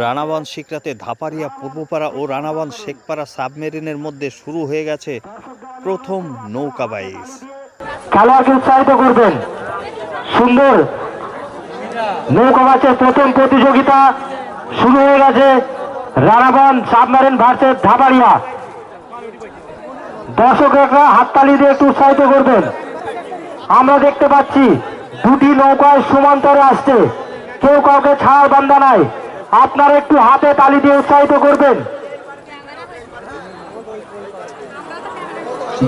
রানাবান শিকরাতে ধাপারিয়া পূর্বপাড়া ও রানাবান শেখপাড়া সাবমেরিনের মধ্যে শুরু হয়ে গেছে প্রথম নৌকা বাইচ খেলোয়াড়কে উৎসাহিত করবেন। সুন্দর নৌকা বাসের প্রথম প্রতিযোগিতা শুরু হয়ে গেছে রানাবন সাবমারিন ভার্সেস ধাবাড়িয়া দর্শকরা হাততালি দিয়ে একটু উৎসাহিত করবেন। আমরা দেখতে পাচ্ছি দুটি নৌকায় সমান্তরে আসছে। কেউ কাউকে ছাড় বান্ধা নাই। আপনারা একটু হাতে তালি দিয়ে উৎসাহিত করবেন।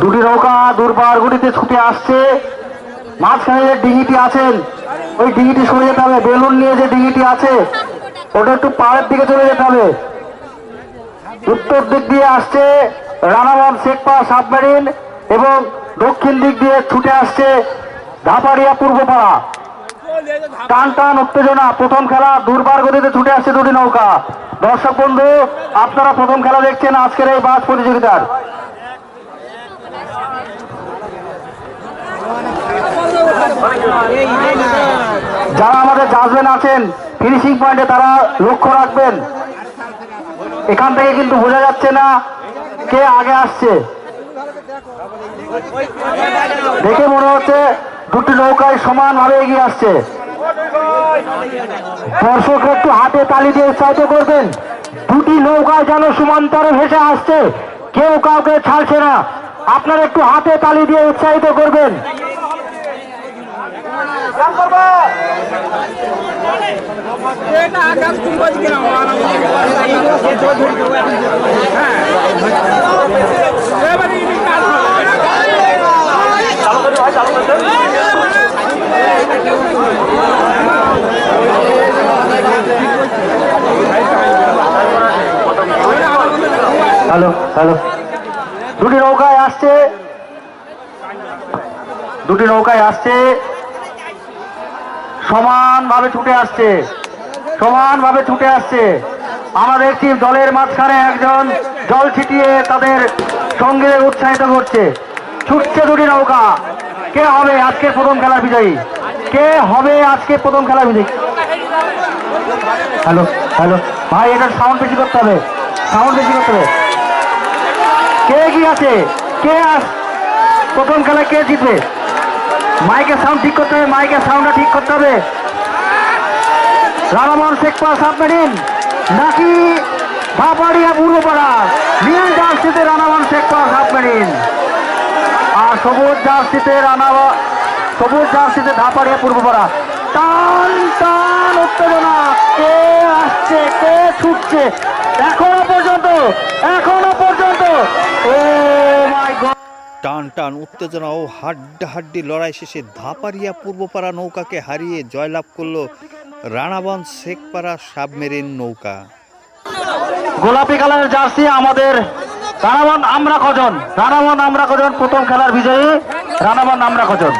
দুটি নৌকা দুর্বারগুড়িতে ছুটে আসছে। মাঝখানে যে ডিঙিটি আছেন, ওই ডিঙিটি সরে যেতে হবে। বেলুন নিয়ে যে ডিঙিটি আছে, ওটা একটু পাহাড়ের দিকে চলে যেতে হবে। উত্তর দিক দিয়ে আসছে রানাবান শেখপা সাবমেরিন এবং দক্ষিণ দিক দিয়ে ছুটে আসছে ধাপাড়িয়া পূর্বপাড়া। টান টান উত্তেজনা। প্রথম খেলা দুর্বার গতিতে ছুটে আসছে দুটি নৌকা। দর্শক বন্ধু আপনারা প্রথম খেলা দেখছেন আজকের এই বাস প্রতিযোগিতার। যারা আমাদের জাজমেন আছেন ফিনিশিং পয়েন্টে তারা লক্ষ্য রাখবেন। এখান থেকে কিন্তু বোঝা যাচ্ছে না কে আগে আসছে। দেখে মনে হচ্ছে দুটি নৌকায় সমান সমানভাবে এগিয়ে আসছে। দর্শকরা একটু হাতে তালি দিয়ে উৎসাহিত করবেন। দুটি নৌকায় যেন সমান্তরে ভেসে আসছে কেউ কাউকে ছাড়ছে না। আপনারা একটু হাতে তালি দিয়ে উৎসাহিত করবেন। হ্যালো হ্যালো দুটি নৌকায় আসছে। দুটি নৌকায় আসছে। সমানভাবে ছুটে আসছে। সমানভাবে ছুটে আসছে। আমরা দেখছি জলের মাঝখানে একজন জল ছিটিয়ে তাদের সঙ্গে উৎসাহিত করছে। ছুটছে দুটি নৌকা। কে হবে আজকে প্রথম খেলার বিজয়ী? কে হবে আজকে প্রথম খেলার বিজয়ী? Hello hello. ভাই, এটার সাউন্ড বেশি করতে হবে। সাউন্ড বেশি করতে হবে। আছে? কে আস? প্রথম খেলায় কে জিতবে? মাইকের সাউন্ড ঠিক করতে হবে মাইকের সাউন্ডটা ঠিক করতে হবে। রামামন শেখপা সাবমেরিন। নাকি ভাপাড়িয়া পূর্বপাড়া? নীল জার্সিতে রানামান শেখপা সাবমেরিন। আর সবুজ জার্সিতে রানাবা সবুজ জার্সিতে ধাপাড়িয়া পূর্বপাড়া। টান টান, উত্তেজনা। কে আসছে, কে ছুটছে? এখনও পর্যন্ত এখনও পর্যন্ত টান টান, উত্তেজনা ও হাড্ডাহাড্ডি লড়াই শেষে ধাপারিয়া পূর্বপাড়া নৌকাকে হারিয়ে জয়লাভ করল রানাবন শেখপাড়া সাবমেরিন নৌকা। গোলাপি কালারের জার্সি আমাদের রানাবন আমরা কজন? রানাবন আমরা কজন? প্রথম খেলার বিজয়ী রানাবন আমরা কজন?